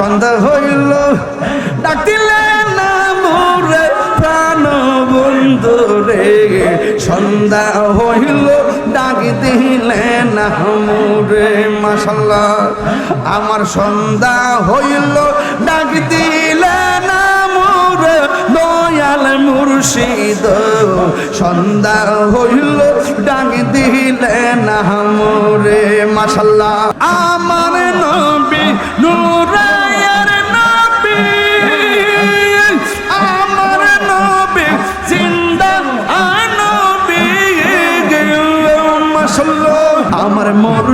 সন্ধ্যা হইল ডাক দিলে না মোরে প্রাণ বন্ধু রে। সন্ধ্যা হইল, ডাক দিলে না মোরে মাসাল্লাহ আমার সন্ধ্যা হইল, ডাক দিলে না মোরে দয়াল মুর্শিদ সন্ধ্যা হইল, ডাক দিলে না মোরে মাসাল্লাহ আমার নবী নুরায়ের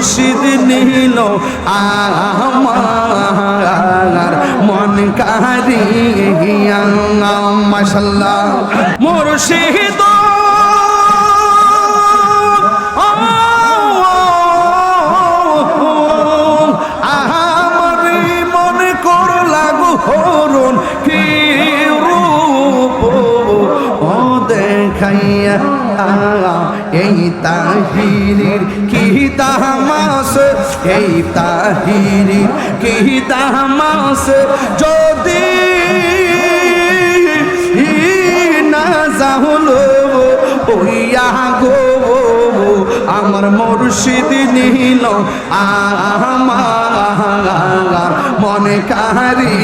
মুর্শিদ নীল আমার মন কারিয়া মাশাল্লাহ। মুর্শিদ আমার এই তাহিরির কি তামাস? এই তাহিরির কি তামাস? যদি না যাহলো ওইয়া গো আমার মুর্শিদ নীল আমার মনে কারি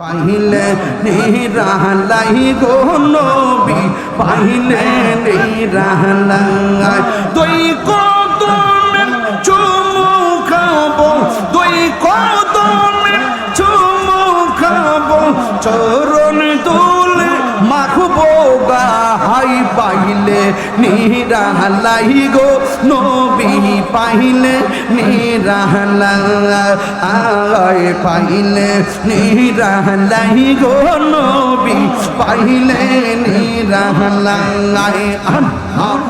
পাহিলে নিরালাই গো নবী নেই নিরালাই তুই কদমে চুমু খাব, দুই কদম চুমু খাব, চরণ দুলে মাখবো পাইলে নিরালাই গো নবী পাইলে আয় পাইলে নিরালাই গো নবী পাইলে নিরালাই আমার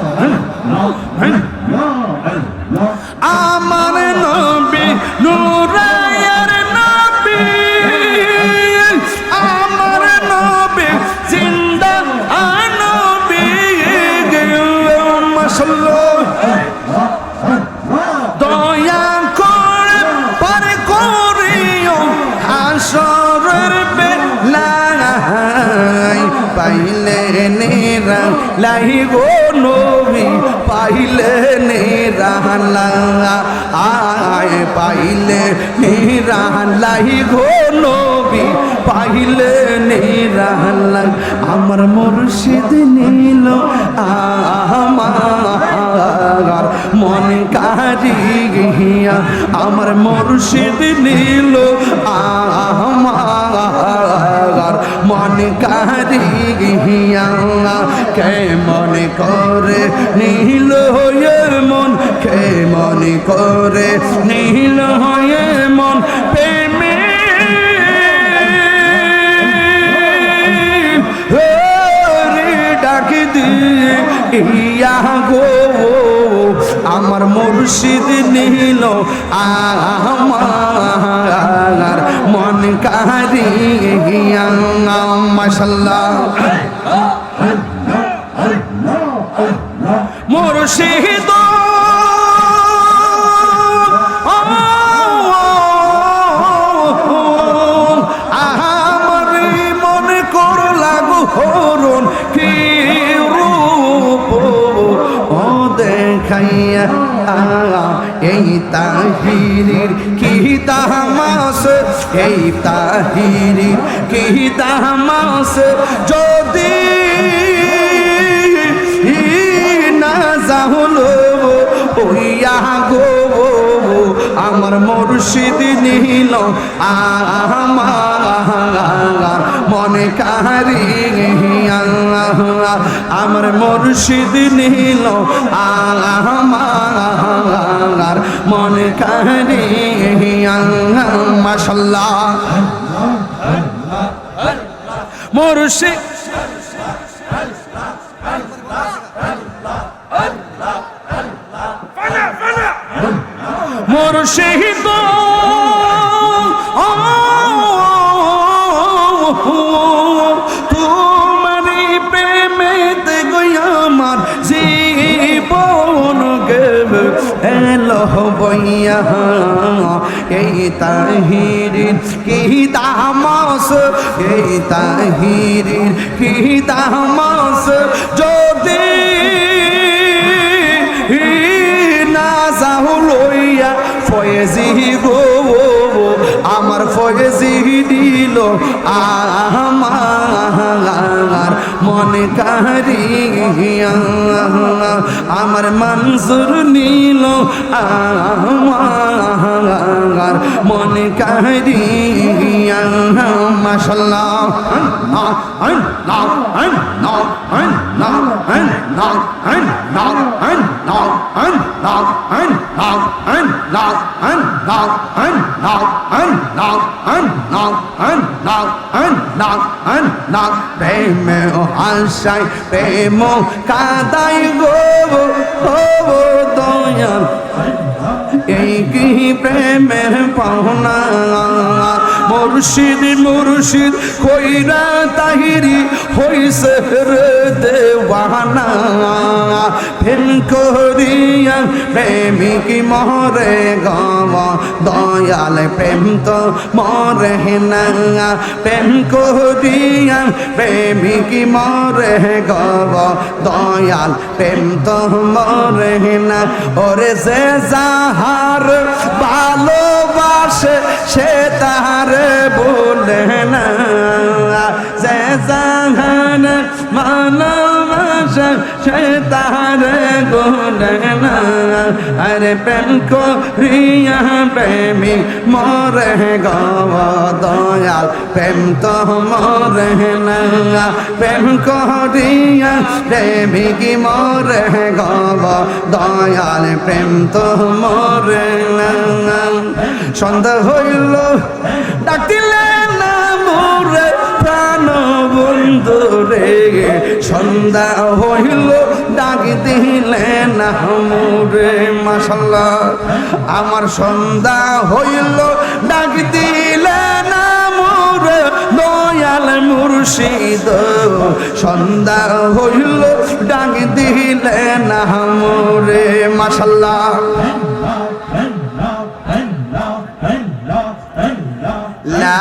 নেরা লাই গো নবী, পাইলে নেরা আয় পাইলে নেরা লাই গো নবী, পাইলে নেরা আমার মুর্শিদ নীল আমার মন কারি গিয়া, আমার মুর্শিদ নীল আমার মন কারি গিয়া কে মনে করে নীল হয়ে মন? কে মনে করে নীল হয়ে মন? ইয়া গো, আমার মুর্শিদ নীল আমার। কারি মাশাল্লাহ মুর্শিদ আমার দেখাইয়া এই তাহিরির কি তামাস? এই তাহিরির কি তামাস? যদি না যাহলো আমার মুর্শিদ নীল আমার মনে কারি আমার মুর্শিদ নীল আমার মনে কারি মাশাল্লাহ। মুর্শিদ মুর্শিদ। তোমারি প্রেমেতে গই আমার জীবন গেব এলো বইয়া, এই তাহিরিন কি তামাস? এই তাহিরিন কি তামাস? যদি আমার মনে কারিয়া আমার মনসুর নিল আমার মনে কারিয়া মাশাল্লাহ প্রেম আশাই প্রেম কাদাই গো গো দয়াল এই কি প্রেমের পাওনা মুর্শিদ মুর্শিদ, কইরা তাহিরি হইছে রে দেওয়ানা। প্রেম করিয়া প্রেমিক মরে গাব দয়াল প্রেম তো মরে না। প্রেম করিয়া প্রেমিক মরে গাব দয়াল প্রেম তো মরে না। ওরে সে যাহার ভালোবাসে সে তাহার না আরে প্রেম করিয়া প্রেমী মরে গব দয়াল। প্রেম তো মরে না প্রেম করিয়া প্রেমিক মরে গব দয়াল। প্রেম তো মরে না সন্ধ্যা হইল, ডাকিলে বন্ধু রে, সন্ধ্যা হইল, ডাক দিলে না মোরে মাসাল্লাহ আমার সন্ধ্যা হইল, ডাক দিলে না মোরে দয়াল মুর্শিদ। সন্ধ্যা হইল, ডাক দিলে না মোরে মাসাল্লাহ লা